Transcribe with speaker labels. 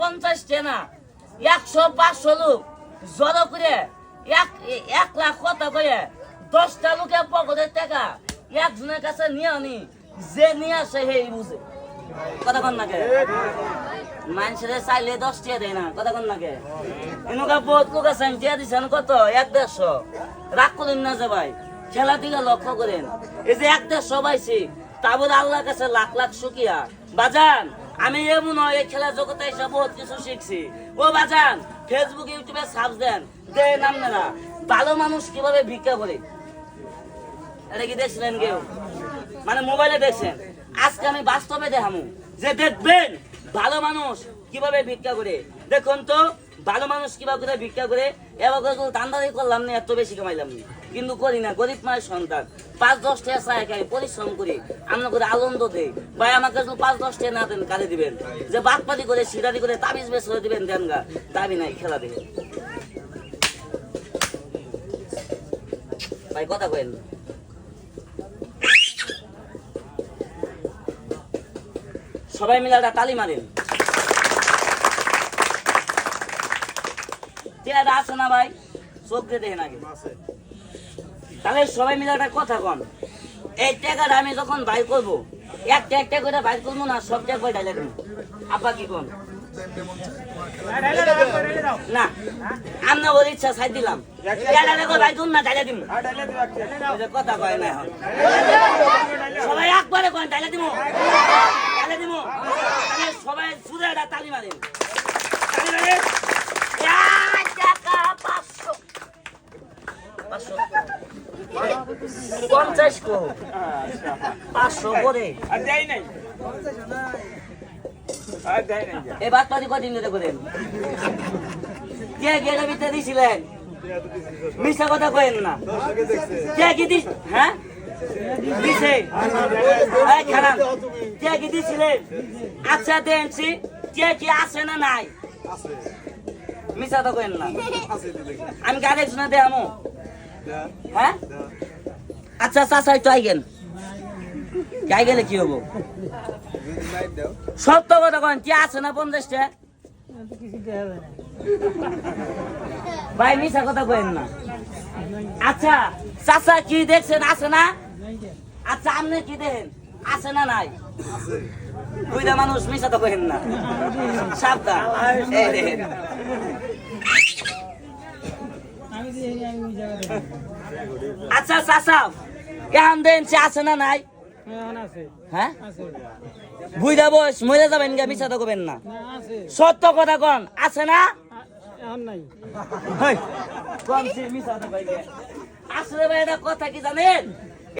Speaker 1: পঞ্চাশ টেনা একশো পাঁচশো লোক জড়ো করে, এক এক লাখ কথা করে দশটা লোকের পকেটের টাকা, একজনের কাছে নিয়ে আনি, যে নিয়ে আসে সেই বুঝে। কথা কন নাকি মানুষের চাইলে দশ টিয়া দেয় না, কথা কন নাকি এনেকা বহুত লোক আছে টিয়া দিচ্ছেন কত? এক দেড়শো। রাগ করেন না যে ভাই, খেলা দিকে লক্ষ্য করেন। এই যে এক দেড়শো পাইছি তারপরে আল্লাহর কাছে লাখ লাখ শুকিয়া বাজান আমি এমন এই খেলা জগতে এসে বহুত কিছু শিখছি। ও বাজান ফেসবুক ইউটিউবে সার্চ দেন। দে দেন না। ভালো মানুষ কীভাবে ভিক্ষা করে? এটা কি দেখছিলেন কেউ? মানে মোবাইলে দেখছেন। আজকে আমি বাস্তবে দেখামু। যে দেখবেন ভালো মানুষ কীভাবে ভিক্ষা করে। দেখুন তো ভালো মানুষ কিবা করে, ভিক্ষা করে, এবার দান্দারি করলাম না, এত বেশি কামাইলাম না। কিন্তু করি না, গরিব মায়ের সন্তান। পাঁচ দশ টাকা চাই খাই পরিশ্রম করি, আমরা করে আনন্দ দেই। ভাই, আমাকে পাঁচ দশ টাকা না দেন কালে দিবেন। যে বাটপাতি করে সিরাদি করে, তাবিজ বেশ করে দিবেন, দেন গা। দাবি নাই, খেলা দেবে। ভাই, কথা কইন। সবাই মিলে একটা তালি মারেন। টিয়াটা আছে না ভাই? চোখ দিয়ে দেখেন আগে। তাহলে সবাই মিলে একটা কথা কন। এই টাকাটা আমি যখন বাইর করব, একটা একটা করে বাইর করব না, সব টাকা করে দেবো। আব্বা কি কোন? ওর ইচ্ছা সাইড দিলাম। না ডাইলে দিব কথা কয় না এখন। সবাই একবারে কন দিব ডাইলে দিব সবাই সুরে পঞ্চাশ কো। পাঁচশো করে।
Speaker 2: আর দেয় নাই। আর দেয় নাই।
Speaker 1: এ বাদ পাতি কদিন ধরে করেন? কে গেলে ভিতরে দিছিলেন? মিশা কথা কয়েন না। কে কি দিস হ্যাঁ? দিছে এই খারাপ। কে কি দিছিলেন? আচ্ছা দেনছি কে কি আছে না নাই? মিশা তো কয়েন না। আমি গাড়ি শুনে দেখামো হ্যাঁ? আচ্ছা চাচা একটু আইগেন। গাই গেলে কি হব? সত্য কথা কন, কি আছে না পঞ্চাশটা? ভাই মিশা কথা কইেন না। আচ্ছা চাচা কি দেখছেন, আছে না? আচ্ছা আপনি কি দেখেন? আছে না নাই? বুঝা মানুষ মিশা তো কইেন না। সাবধান। এই আচ্ছা চাচা কেহান দেন, সে আছে না নাই? হ্যাঁ? বুঝা বস মরে যাবেন গা মিশা তো করবেন না। সত্য কথা কন, আছে না। আসলে ভাই কথা কি জানেন?